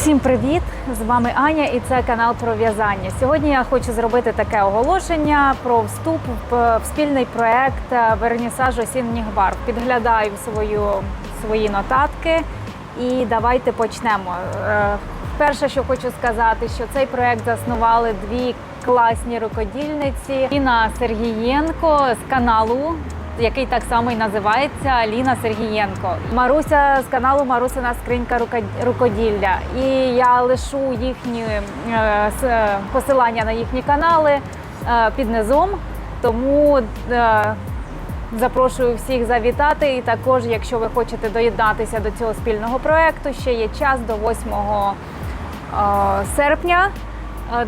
Всім привіт! З вами Аня і це канал про в'язання. Сьогодні я хочу зробити таке оголошення про вступ в спільний проект е, вернісаж осінніх барв. Підглядаю свою, свої нотатки і давайте почнемо. Е, Перше, що хочу сказати, що цей проект заснували дві класні рукодільниці. Ліна Сергієнко з каналу який так само і називається Ліна Сергієнко. Маруся з каналу Марусина скринька рукоділля. І я лишу їхні е, посилання на їхні канали е, під низом. Тому е, запрошую всіх завітати. І також, якщо ви хочете доєднатися до цього спільного проекту, ще є час до 8 е, серпня.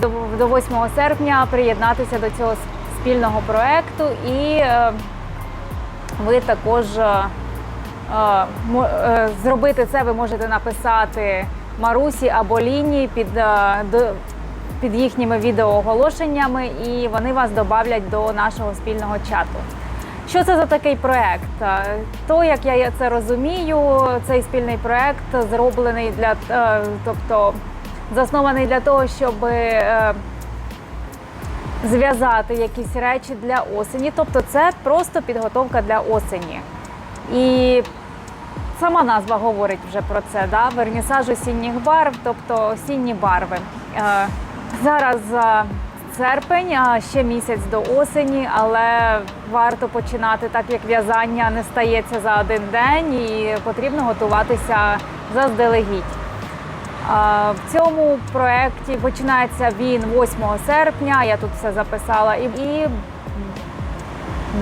До, до 8 серпня приєднатися до цього спільного проекту і ви також е, е, е, зробити це ви можете написати Марусі або Ліні під, під їхніми відеооголошеннями, і вони вас додавлять до нашого спільного чату. Що це за такий проект? То, як я це розумію, цей спільний проект зроблений для тобто заснований для того, щоб зв'язати якісь речі для осені. Тобто це просто підготовка для осені. І сама назва говорить вже про це. Да? Вернісаж осінніх барв, тобто осінні барви. Е, Зараз е, серпень, а ще місяць до осені, але варто починати так, як в'язання не стається за один день, і потрібно готуватися заздалегідь. В цьому проєкті починається він 8 серпня. Я тут все записала, і, і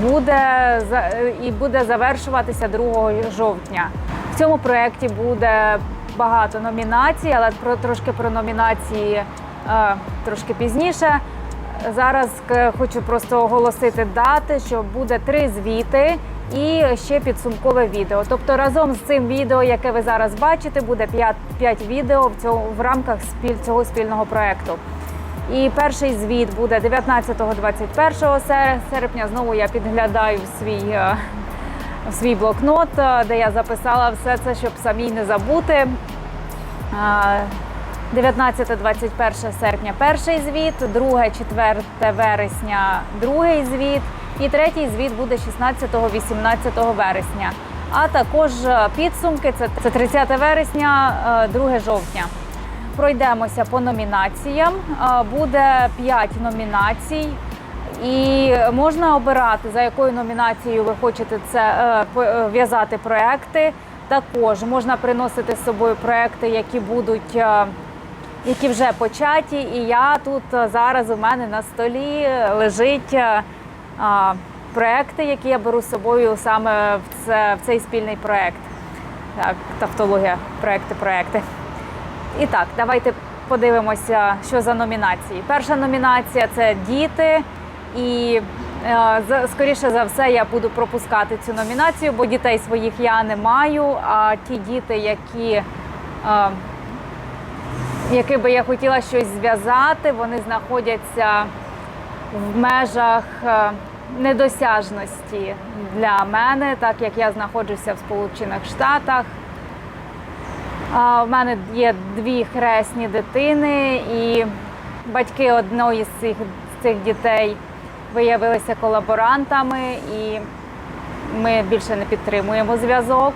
буде і буде завершуватися 2 жовтня. В цьому проєкті буде багато номінацій, але про трошки про номінації е, трошки пізніше. Зараз хочу просто оголосити дати, що буде три звіти і ще підсумкове відео. Тобто разом з цим відео, яке ви зараз бачите, буде 5, 5 відео в, цьому, в рамках спіль, цього спільного проєкту. І перший звіт буде 19-21 серпня. Знову я підглядаю в свій, е, в свій блокнот, е, де я записала все це, щоб самій не забути. Е, 19-21 серпня перший звіт, 2-4 вересня другий звіт і третій звіт буде 16-18 вересня. А також е, підсумки це, це 30 вересня, е, 2 жовтня. Пройдемося по номінаціям. Е, Буде 5 номінацій. І можна обирати, за якою номінацією ви хочете це е, е, в'язати проекти. Також можна приносити з собою проекти, які будуть, е, які вже початі. І я тут е, зараз у мене на столі лежить е, проекти, які я беру з собою саме в, це, в цей спільний проект. Так, тавтологія, проекти, проекти. І так, давайте подивимося, що за номінації. Перша номінація це діти. І е, скоріше за все я буду пропускати цю номінацію, бо дітей своїх я не маю. А ті діти, які, е, які би я хотіла щось зв'язати, вони знаходяться в межах е, недосяжності для мене, так як я знаходжуся в Сполучених Штатах. А, В мене є дві хресні дитини, і батьки одної з цих, цих дітей виявилися колаборантами, і ми більше не підтримуємо зв'язок.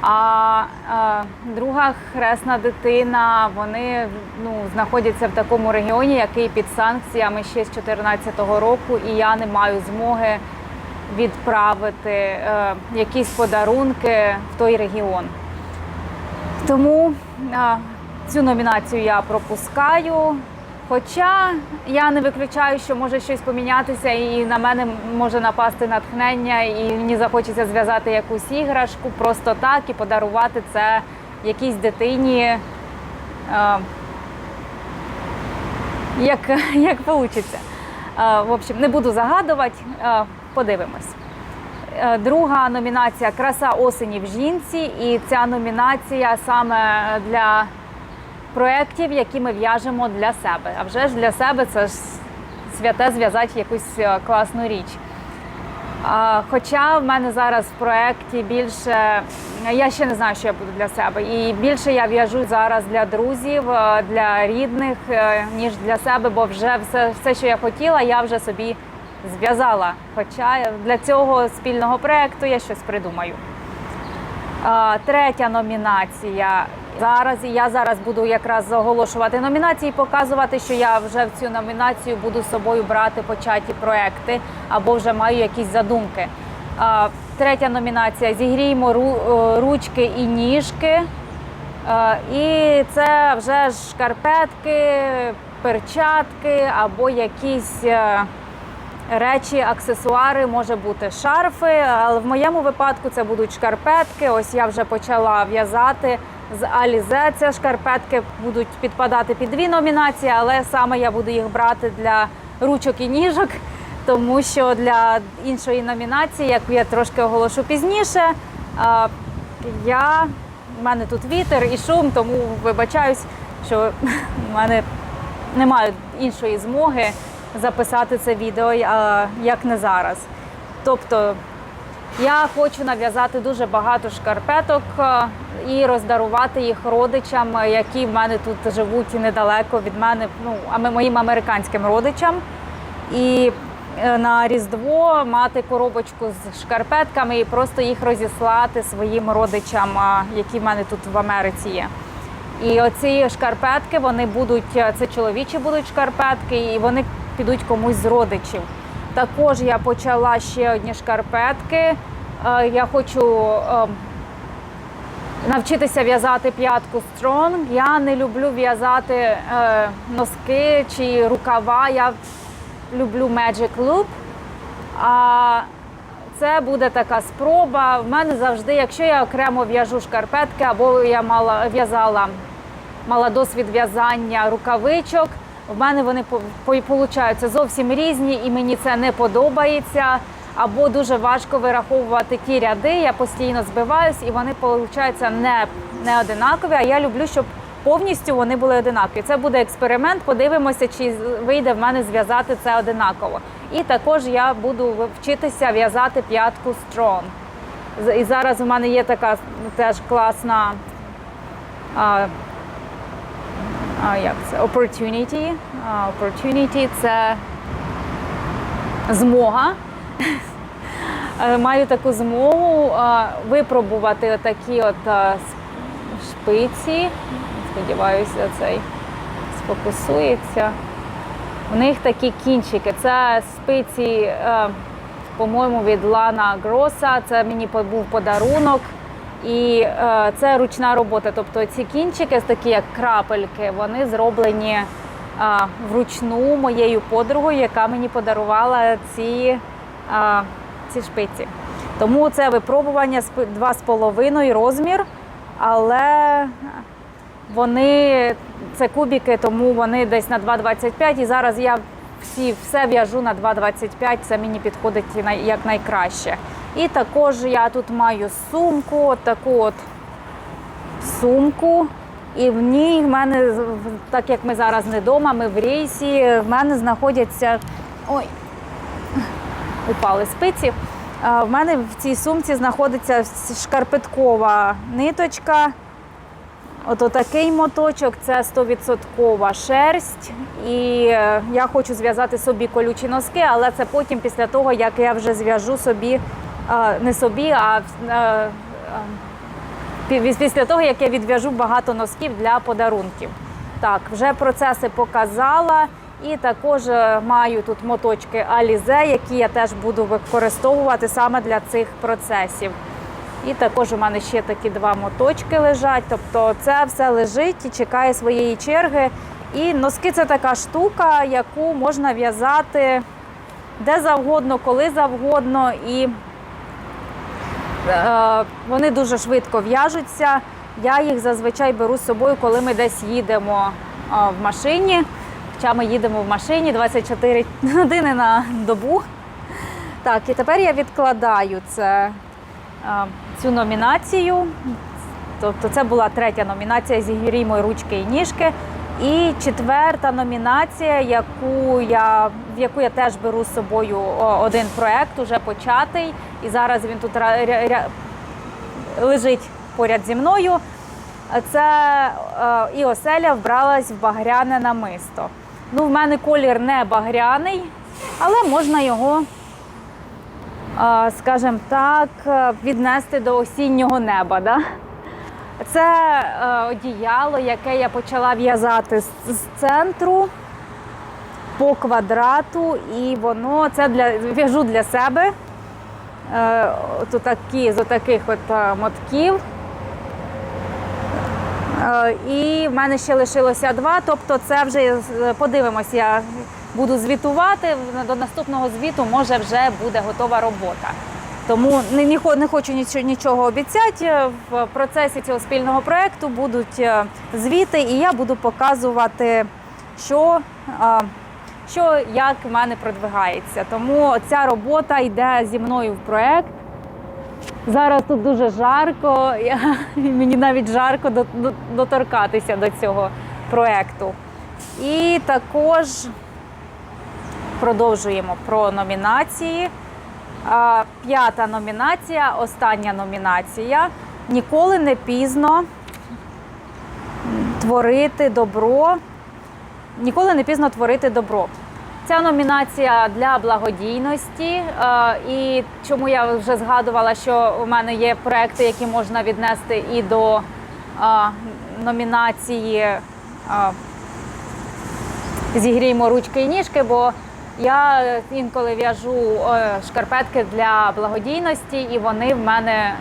А, е, друга хресна дитина, вони ну, знаходяться в такому регіоні, який під санкціями ще з 2014 року, і я не маю змоги відправити е, якісь подарунки в той регіон. Тому а, цю номінацію я пропускаю. Хоча я не виключаю, що може щось помінятися, і на мене може напасти натхнення, і мені захочеться зв'язати якусь іграшку просто так і подарувати це якійсь дитині. Е, як, як вийде. В общем, не буду загадувати, е, подивимось. Е, Друга номінація Краса осені в жінці. І ця номінація саме для проєктів, які ми в'яжемо для себе. А вже ж для себе це ж святе зв'язати якусь е, класну річ. Хоча в мене зараз в проєкті більше, я ще не знаю, що я буду для себе. І більше я в'яжу зараз для друзів, е, для рідних, е, ніж для себе, бо вже все, все, що я хотіла, я вже собі зв'язала. Хоча для цього спільного проєкту я щось придумаю. Третя номінація. Зараз я зараз буду якраз оголошувати номінації, показувати, що я вже в цю номінацію буду з собою брати початі проекти або вже маю якісь задумки. Третя номінація Зігріємо е, ручки і ніжки. І це вже шкарпетки, перчатки або якісь е, речі, аксесуари, може бути шарфи. Але в моєму випадку це будуть шкарпетки. Ось я вже почала в'язати з Alize. Це шкарпетки будуть підпадати під дві номінації, але саме я буду їх брати для ручок і ніжок. Тому що для іншої номінації, як я трошки оголошу пізніше, я в мене тут вітер і шум, тому вибачаюсь, що в мене немає іншої змоги записати це відео, як не зараз. Тобто я хочу нав'язати дуже багато шкарпеток е, і роздарувати їх родичам, е, які в мене тут живуть недалеко від мене, ну а моїм американським родичам. І е, на Різдво мати коробочку з шкарпетками і просто їх розіслати своїм родичам, які в мене тут в Америці є. І оці шкарпетки вони будуть, це чоловічі будуть шкарпетки, і вони підуть комусь з родичів. Також я почала ще одні шкарпетки. Е, Я хочу е, навчитися в'язати п'ятку Strong. Я не люблю в'язати е, носки чи рукава. Я люблю Magic Loop. А це буде така спроба. В мене завжди, якщо я окремо в'яжу шкарпетки, або я мала в'язала, мала досвід в'язання рукавичок. В мене вони по- по- получаються зовсім різні, і мені це не подобається. Або дуже важко вираховувати ті ряди. Я постійно збиваюсь, і вони получаються не, не одинакові. А я люблю, щоб повністю вони були одинакові. Це буде експеримент. Подивимося, чи вийде в мене зв'язати це одинаково. І також я буду вчитися в'язати п'ятку Strong. І зараз у мене є така теж класна. Як це? Opportunity. Opportunity – це змога. Е, Маю таку змогу випробувати такі от шпиці. Сподіваюся, цей сфокусується. У них такі кінчики. Це спиці, е, по-моєму, від Лана Гроса. Це мені був подарунок. І е, це ручна робота. Тобто ці кінчики, такі як крапельки, вони зроблені е, вручну моєю подругою, яка мені подарувала ці, е, ці шпиці. Тому це випробування спи- два з половиною розмір, але вони це кубики, тому вони десь на 2,25. І зараз я всі все в'яжу на 2,25. Це мені підходить як найкраще. І також я тут маю сумку, таку от сумку. І в ній в мене, так як ми зараз не вдома, ми в рейсі, в мене знаходяться. Ой, упали спиці. В мене в цій сумці знаходиться шкарпеткова ниточка. От такий моточок це 100% шерсть. І е, я хочу зв'язати собі колючі носки, але це потім, після того, як я вже зв'яжу собі, не собі, а пі- після того, як я відв'яжу багато носків для подарунків. Так, вже процеси показала. І також е, маю тут моточки Alize, які я теж буду використовувати саме для цих процесів. І також у мене ще такі два моточки лежать. Тобто це все лежить і чекає своєї черги. І носки це така штука, яку можна в'язати де завгодно, коли завгодно. І вони дуже швидко в'яжуться. Я їх зазвичай беру з собою, коли ми десь їдемо в машині. Хоча ми їдемо в машині 24 години на добу. Так, і тепер я відкладаю це, цю номінацію. Тобто це була третя номінація Зігріймо ручки і ніжки. І четверта номінація, яку я, в яку я теж беру з собою один проект, уже початий. І зараз він тут лежить поряд зі мною. Це е, і оселя вбралась в багряне намисто. Ну, в мене колір не багряний, але можна його, е, скажімо так, е, віднести до осіннього неба. Да? Це е, одіяло, яке я почала в'язати з, з центру по квадрату, і воно це для в'яжу для себе. Е, от такі, з отаких от е, мотків. Е, І в мене ще лишилося два. Тобто, це вже е, подивимось, я буду звітувати. До наступного звіту може вже буде готова робота. Тому не, не, хочу нічого, нічого обіцяти. В процесі цього спільного проєкту будуть е, звіти, і я буду показувати, що, е, що як в мене продвигається. Тому ця робота йде зі мною в проєкт. Зараз тут дуже жарко, я, мені навіть жарко до- до- доторкатися до цього проєкту. І також продовжуємо про номінації. П'ята номінація, остання номінація. Ніколи не пізно творити добро. Ніколи не пізно творити добро. Ця номінація для благодійності. І чому я вже згадувала, що у мене є проекти, які можна віднести і до номінації Зігріймо ручки і ніжки, бо я інколи в'яжу е, шкарпетки для благодійності, і вони в мене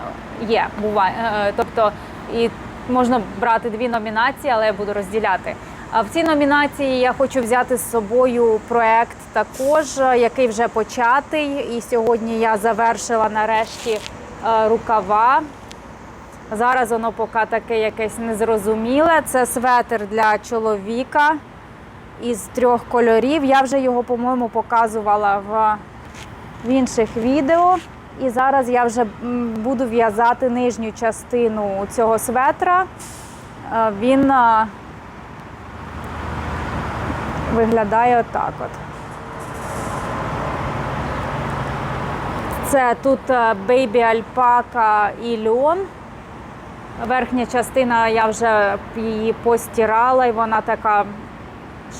є. Буває. Е, Тобто, і можна брати дві номінації, але я буду розділяти. А в цій номінації я хочу взяти з собою проект також, е, який вже початий. І сьогодні я завершила нарешті рукава. Зараз воно поки таке якесь незрозуміле. Це светр для чоловіка із трьох кольорів. Я вже його, по-моєму, показувала в, в інших відео. І зараз я вже буду в'язати нижню частину цього светра. Е, Він е, виглядає отак от. Це тут бейбі альпака і льон. Верхня частина я вже її постирала, і вона така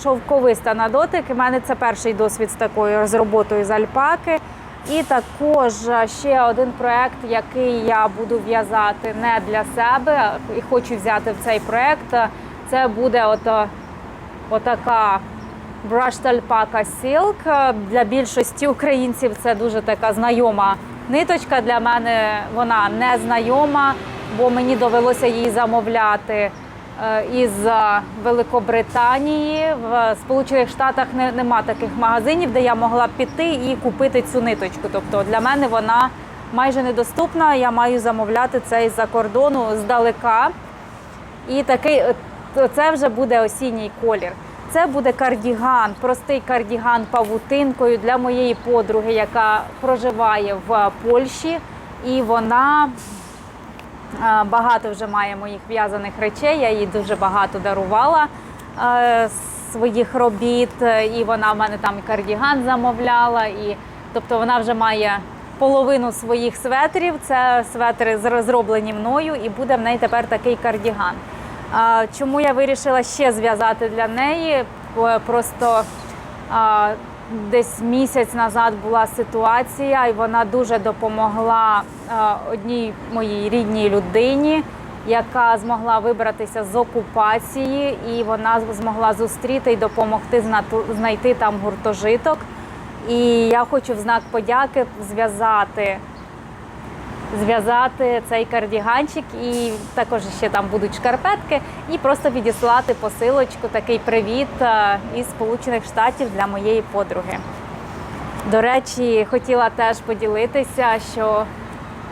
шовковиста на дотик. У мене це перший досвід з такою з роботою з альпаки. І також ще один проект, який я буду в'язати не для себе, і хочу взяти в цей проект. Це буде ото, отака Brushed Alpaca Silk. Для більшості українців це дуже така знайома ниточка. Для мене вона не знайома, бо мені довелося її замовляти е, із е, Великобританії. В Сполучених Штатах не, нема таких магазинів, де я могла піти і купити цю ниточку. Тобто для мене вона майже недоступна. Я маю замовляти це із-за кордону здалека. І такий е, це вже буде осінній колір. Це буде кардіган, простий кардіган павутинкою для моєї подруги, яка проживає в Польщі, і вона багато вже має моїх в'язаних речей. Я їй дуже багато дарувала е, своїх робіт, е, і вона в мене там кардіган замовляла. І, тобто вона вже має половину своїх светрів. Це светри зр- зроблені мною, і буде в неї тепер такий кардіган. Чому я вирішила ще зв'язати для неї? Просто десь місяць назад була ситуація, і вона дуже допомогла а, одній моїй рідній людині, яка змогла вибратися з окупації, і вона змогла зустріти і допомогти знайти там гуртожиток. І я хочу в знак подяки зв'язати зв'язати цей кардіганчик, і також ще там будуть шкарпетки, і просто відіслати посилочку, такий привіт е, із Сполучених Штатів для моєї подруги. До речі, хотіла теж поділитися, що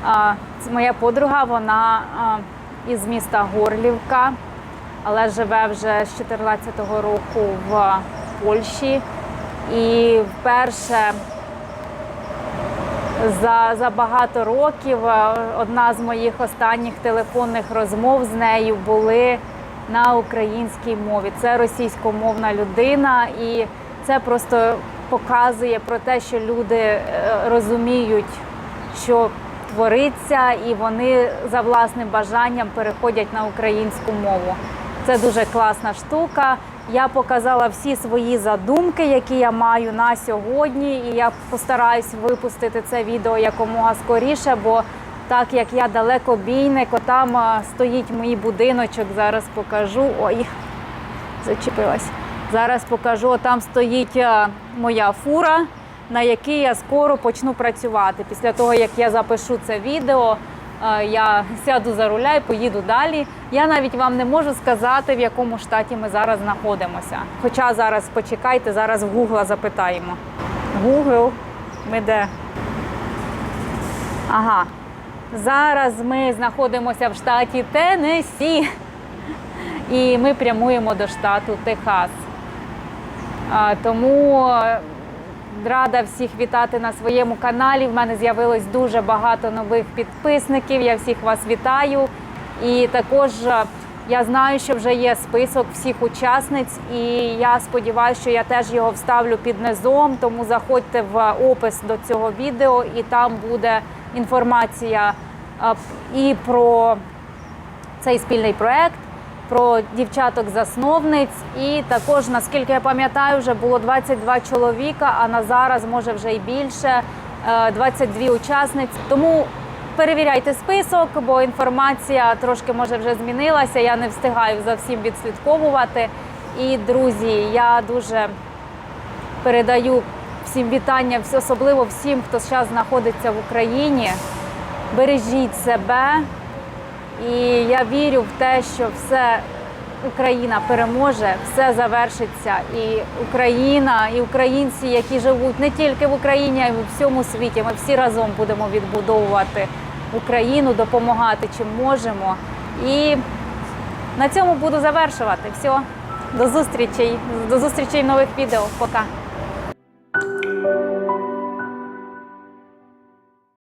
е, це моя подруга, вона е, із міста Горлівка, але живе вже з 14-го року в Польщі. І вперше за, за багато років е, одна з моїх останніх телефонних розмов з нею були на українській мові. Це російськомовна людина, і це просто показує про те, що люди е, розуміють, що твориться, і вони за власним бажанням переходять на українську мову. Це дуже класна штука. Я показала всі свої задумки, які я маю на сьогодні, і я постараюсь випустити це відео якомога скоріше, бо так як я далекобійник, там а, стоїть мій будиночок. Зараз покажу. Ой, зачепилась. Зараз покажу. Там стоїть моя фура, на якій я скоро почну працювати. Після того, як я запишу це відео, я сяду за руля і поїду далі. Я навіть вам не можу сказати, в якому штаті ми зараз знаходимося. Хоча зараз почекайте, зараз в Гугла запитаємо. Гугл, ми де? Ага. Зараз ми знаходимося в штаті Теннессі. І ми прямуємо до штату Техас. А, Тому е, рада всіх вітати на своєму каналі. В мене з'явилось дуже багато нових підписників. Я всіх вас вітаю. І також е, я знаю, що вже є список всіх учасниць, і я сподіваюся, що я теж його вставлю під низом. Тому заходьте в опис до цього відео, і там буде інформація е, і про цей спільний проект, про дівчаток-засновниць. І також, наскільки я пам'ятаю, вже було 22 чоловіка, а на зараз може вже і більше е, 22 учасниць. Тому перевіряйте список, бо інформація трошки може вже змінилася. Я не встигаю за всім відслідковувати. І друзі, я дуже передаю всім вітання, особливо всім, хто зараз знаходиться в Україні. Бережіть себе. І я вірю в те, що все Україна переможе, все завершиться. І Україна, і українці, які живуть не тільки в Україні, а й у всьому світі. Ми всі разом будемо відбудовувати Україну, допомагати чим можемо. І на цьому буду завершувати. Все, до зустрічей, до зустрічей в нових відео. Пока.